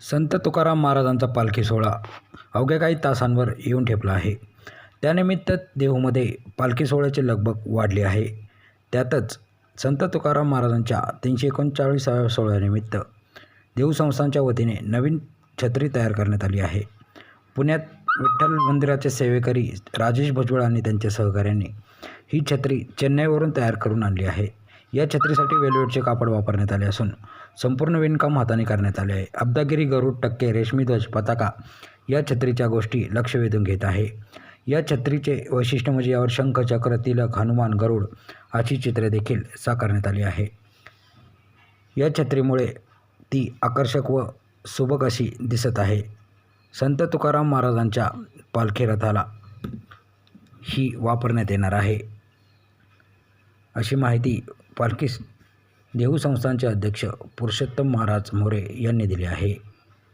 संत तुकाराम महाराजांचा पालखी सोहळा अवघ्या काही तासांवर येऊन ठेपला आहे. त्यानिमित्त देहूमध्ये पालखी सोहळ्याची लगबग वाढली आहे. त्यातच संत तुकाराम महाराजांच्या तीनशे एकोणचाळीसाव्या सोहळ्यानिमित्त देऊ संस्थांच्या वतीने नवीन छत्री तयार करण्यात आली आहे. पुण्यात विठ्ठल मंदिराचे सेवेकरी राजेश भुजबळ आणि त्यांच्या सहकाऱ्यांनी ही छत्री चेन्नईवरून तयार करून आणली आहे. या छत्रीसाठी वेलवेटचे कापड वापरण्यात आले असून संपूर्ण विणकाम हाताने करण्यात आले आहे. अब्दागिरी गरुड टक्के रेशमी ध्वज पताका या छत्रीच्या गोष्टी लक्ष वेधून घेत आहे. या छत्रीचे वैशिष्ट्य म्हणजे यावर शंख चक्र तिलक हनुमान गरुड अशी चित्रे देखील साकारण्यात आली आहे. या छत्रीमुळे ती आकर्षक व सुबक अशी दिसत आहे. संत तुकाराम महाराजांच्या पालखी रथाला ही वापरण्यात येणार आहे. अशी माहिती पालखी देहू संस्थानचे अध्यक्ष पुरुषोत्तम महाराज मोरे यांनी दिली आहे.